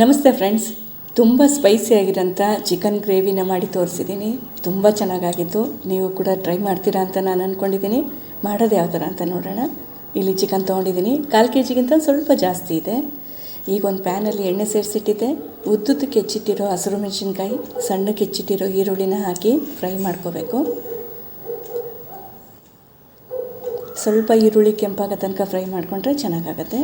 ನಮಸ್ತೆ ಫ್ರೆಂಡ್ಸ್. ತುಂಬ ಸ್ಪೈಸಿಯಾಗಿರೋಂಥ ಚಿಕನ್ ಗ್ರೇವಿನ ಮಾಡಿ ತೋರಿಸಿದ್ದೀನಿ. ತುಂಬ ಚೆನ್ನಾಗಾಗಿತ್ತು. ನೀವು ಕೂಡ ಟ್ರೈ ಮಾಡ್ತೀರಾ ಅಂತ ನಾನು ಅಂದ್ಕೊಂಡಿದ್ದೀನಿ ಮಾಡೋದು ಯಾವ ಥರ ಅಂತ ನೋಡೋಣ. ಇಲ್ಲಿ ಚಿಕನ್ ತೊಗೊಂಡಿದ್ದೀನಿ. ಕಾಲು ಕೆ ಜಿಗಿಂತ ಸ್ವಲ್ಪ ಜಾಸ್ತಿ ಇದೆ. ಈಗ ಒಂದು ಪ್ಯಾನಲ್ಲಿ ಎಣ್ಣೆ ಸೇರಿಸಿಟ್ಟಿದ್ದೆ. ಉದ್ದುದ್ದಕ್ಕೆ ಹೆಚ್ಚಿಟ್ಟಿರೋ ಹಸಿರು ಮೆಣಸಿನ್ಕಾಯಿ ಸಣ್ಣಕ್ಕೆ ಹೆಚ್ಚಿಟ್ಟಿರೋ ಈರುಳ್ಳಿನ ಹಾಕಿ ಫ್ರೈ ಮಾಡ್ಕೋಬೇಕು. ಸ್ವಲ್ಪ ಈರುಳ್ಳಿ ಕೆಂಪಾಗೋ ತನಕ ಫ್ರೈ ಮಾಡಿಕೊಂಡ್ರೆ ಚೆನ್ನಾಗಾಗತ್ತೆ.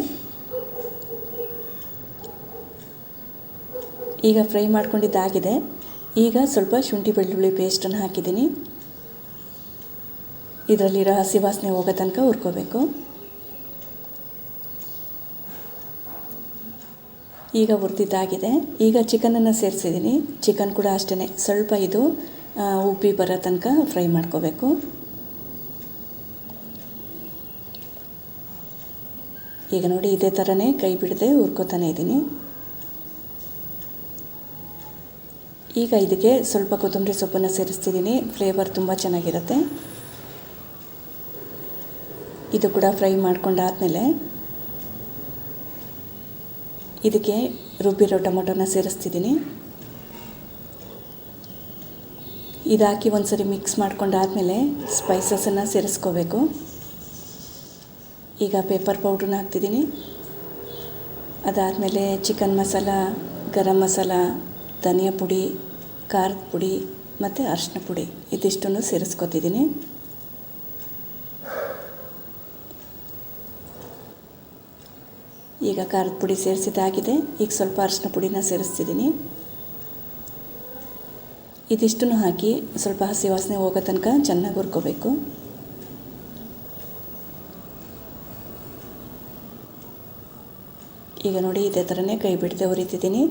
ಈಗ ಫ್ರೈ ಮಾಡ್ಕೊಂಡಿದ್ದಾಗಿದೆ. ಈಗ ಸ್ವಲ್ಪ ಶುಂಠಿ ಬೆಳ್ಳುಳ್ಳಿ ಪೇಸ್ಟನ್ನು ಹಾಕಿದ್ದೀನಿ. ಇದರಲ್ಲಿರೋ ಹಸಿ ವಾಸನೆ ಹೋಗೋ ತನಕ ಹುರ್ಕೋಬೇಕು. ಈಗ ಹುರಿದಿದ್ದಾಗಿದೆ. ಈಗ ಚಿಕನನ್ನು ಸೇರಿಸಿದ್ದೀನಿ. ಚಿಕನ್ ಕೂಡ ಅಷ್ಟೇ ಸ್ವಲ್ಪ ಇದು ಉಪ್ಪಿ ಬರೋ ತನಕ ಫ್ರೈ ಮಾಡ್ಕೋಬೇಕು. ಈಗ ನೋಡಿ ಇದೇ ಥರನೇ ಕೈ ಬಿಡದೆ ಹುರ್ಕೋತಾನೆ ಇದ್ದೀನಿ. ಈಗ ಇದಕ್ಕೆ ಸ್ವಲ್ಪ ಕೊತ್ತಂಬರಿ ಸೊಪ್ಪನ್ನು ಸೇರಿಸ್ತಿದ್ದೀನಿ. ಫ್ಲೇವರ್ ತುಂಬ ಚೆನ್ನಾಗಿರುತ್ತೆ. ಇದು ಕೂಡ ಫ್ರೈ ಮಾಡ್ಕೊಂಡಾದಮೇಲೆ ಇದಕ್ಕೆ ರುಬ್ಬಿರೋ ಟೊಮೊಟೊನ ಸೇರಿಸ್ತಿದ್ದೀನಿ. ಇದು ಹಾಕಿ ಒಂದ್ಸರಿ ಮಿಕ್ಸ್ ಮಾಡ್ಕೊಂಡಾದಮೇಲೆ ಸ್ಪೈಸಸನ್ನು ಸೇರಿಸ್ಕೋಬೇಕು. ಈಗ ಪೇಪರ್ ಪೌಡ್ರನ್ನ ಹಾಕ್ತಿದ್ದೀನಿ. ಅದಾದಮೇಲೆ ಚಿಕನ್ ಮಸಾಲ, ಗರಂ ಮಸಾಲ ಧನಿಯಾ ಪುಡಿ, ಖಾರದ ಪುಡಿ ಮತ್ತು ಅರಿಶಿನ ಪುಡಿ ಇದಿಷ್ಟನ್ನು ಸೇರಿಸ್ಕೊತಿದ್ದೀನಿ. ಈಗ ಖಾರದ ಪುಡಿ ಸೇರಿಸಿದಾಗಿದೆ ಈಗ ಸ್ವಲ್ಪ ಅರಿಶಿನ ಪುಡಿನ ಸೇರಿಸ್ತಿದ್ದೀನಿ. ಇದಿಷ್ಟನ್ನು ಹಾಕಿ ಸ್ವಲ್ಪ ಹಸಿ ವಾಸನೆ ಹೋಗೋ ತನಕ ಚೆನ್ನಾಗಿ ಹುರ್ಕೋಬೇಕು. ಈಗ ನೋಡಿ ಇದೇ ಥರನೇ ಕೈ ಬಿಡದೆ ಹುರಿತಿದ್ದೀನಿ.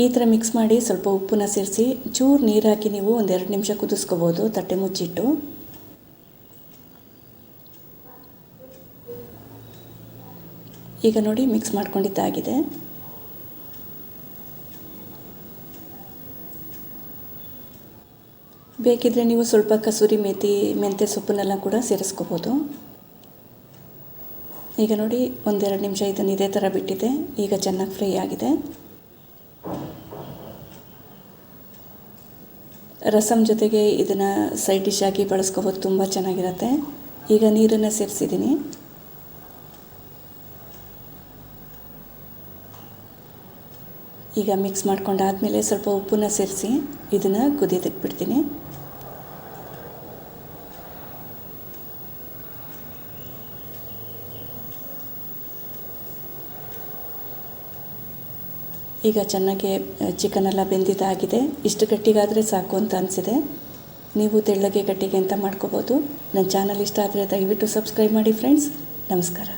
ಈ ಥರ ಮಿಕ್ಸ್ ಮಾಡಿ ಸ್ವಲ್ಪ ಉಪ್ಪನ್ನ ಸೇರಿಸಿ ಚೂರು ನೀರು ಹಾಕಿ ನೀವು ಒಂದೆರಡು ನಿಮಿಷ ಕುದಿಸ್ಕೋಬೋದು, ತಟ್ಟೆ ಮುಚ್ಚಿಟ್ಟು. ಈಗ ನೋಡಿ ಮಿಕ್ಸ್ ಮಾಡ್ಕೊಂಡಿದ್ದಾಗಿದೆ. ಬೇಕಿದ್ರೆ ನೀವು ಸ್ವಲ್ಪ ಕಸೂರಿ ಮೇಥಿ ಮೆಂತ್ಯ ಸೊಪ್ಪನ್ನೆಲ್ಲ ಕೂಡ ಸೇರಿಸ್ಕೋಬೋದು. ಈಗ ನೋಡಿ ಒಂದೆರಡು ನಿಮಿಷ ಇದನ್ನು ಇದೇ ಥರ ಬಿಟ್ಟಿದೆ, ಈಗ ಚೆನ್ನಾಗಿ ಫ್ರೈ ಆಗಿದೆ. ರಸಮ್ ಜೊತೆಗೆ ಇದನ್ನು ಸೈಡ್ ಡಿಶ್ ಆಗಿ ಬಳಸ್ಕೋಬೋದು, ತುಂಬ ಚೆನ್ನಾಗಿರುತ್ತೆ. ಈಗ ನೀರನ್ನು ಸೇರಿಸಿದ್ದೀನಿ. ಈಗ ಮಿಕ್ಸ್ ಮಾಡ್ಕೊಂಡಾದಮೇಲೆ ಸ್ವಲ್ಪ ಉಪ್ಪನ್ನ ಸೇರಿಸಿ ಇದನ್ನು ಕುದಿಯೋದಕ್ಕೆ ಬಿಡ್ತೀನಿ. ಈಗ ಚೆನ್ನಾಗಿ ಚಿಕನ್ ಎಲ್ಲ ಬೆಂದಿದ್ದಾಗಿದೆ. ಇಷ್ಟು ಗಟ್ಟಿಗಾದರೆ ಸಾಕು ಅಂತ ಅನಿಸಿದೆ. ನೀವು ತೆಳ್ಳಗೆ ಗಟ್ಟಿಗೆ ಅಂತ ಮಾಡ್ಕೋಬೋದು. ನನ್ನ ಚಾನಲ್ ಇಷ್ಟ ಆದರೆ ದಯವಿಟ್ಟು ಸಬ್ಸ್ಕ್ರೈಬ್ ಮಾಡಿ ಫ್ರೆಂಡ್ಸ್ ನಮಸ್ಕಾರ.